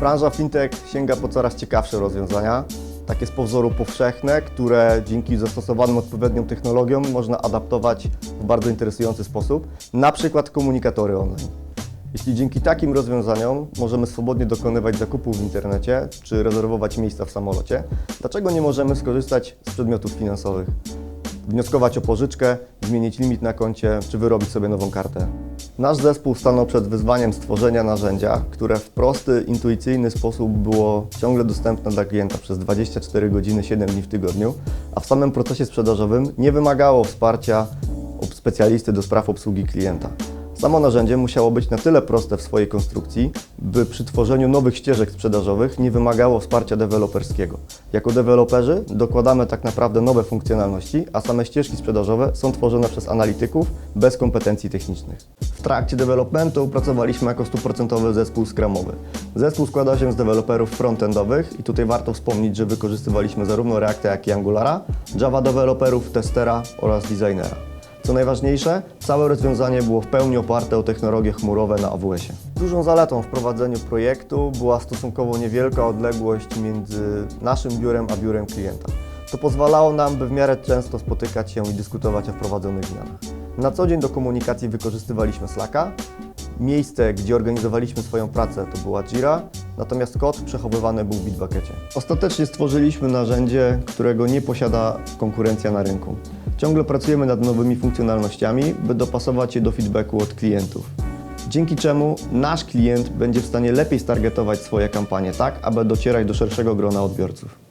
Branża fintech sięga po coraz ciekawsze rozwiązania, takie z pozoru powszechne, które dzięki zastosowanym odpowiednią technologiom można adaptować w bardzo interesujący sposób, na przykład komunikatory online. Jeśli dzięki takim rozwiązaniom możemy swobodnie dokonywać zakupów w internecie czy rezerwować miejsca w samolocie, dlaczego nie możemy skorzystać z przedmiotów finansowych? Wnioskować o pożyczkę, zmienić limit na koncie czy wyrobić sobie nową kartę. Nasz zespół stanął przed wyzwaniem stworzenia narzędzia, które w prosty, intuicyjny sposób było ciągle dostępne dla klienta przez 24 godziny, 7 dni w tygodniu, a w samym procesie sprzedażowym nie wymagało wsparcia specjalisty do spraw obsługi klienta. Samo narzędzie musiało być na tyle proste w swojej konstrukcji, by przy tworzeniu nowych ścieżek sprzedażowych nie wymagało wsparcia deweloperskiego. Jako deweloperzy dokładamy tak naprawdę nowe funkcjonalności, a same ścieżki sprzedażowe są tworzone przez analityków bez kompetencji technicznych. W trakcie developmentu pracowaliśmy jako stuprocentowy zespół scrumowy. Zespół składa się z deweloperów frontendowych i tutaj warto wspomnieć, że wykorzystywaliśmy zarówno Reacta, jak i Angulara, Java deweloperów, testera oraz designera. Co najważniejsze, całe rozwiązanie było w pełni oparte o technologie chmurowe na AWS-ie. Dużą zaletą w prowadzeniu projektu była stosunkowo niewielka odległość między naszym biurem a biurem klienta. To pozwalało nam, by w miarę często spotykać się i dyskutować o wprowadzonych zmianach. Na co dzień do komunikacji wykorzystywaliśmy Slacka. Miejsce, gdzie organizowaliśmy swoją pracę, to była Jira, natomiast kod przechowywany był w Bitbuckecie. Ostatecznie stworzyliśmy narzędzie, którego nie posiada konkurencja na rynku. Ciągle pracujemy nad nowymi funkcjonalnościami, by dopasować je do feedbacku od klientów. Dzięki czemu nasz klient będzie w stanie lepiej stargetować swoje kampanie tak, aby docierać do szerszego grona odbiorców.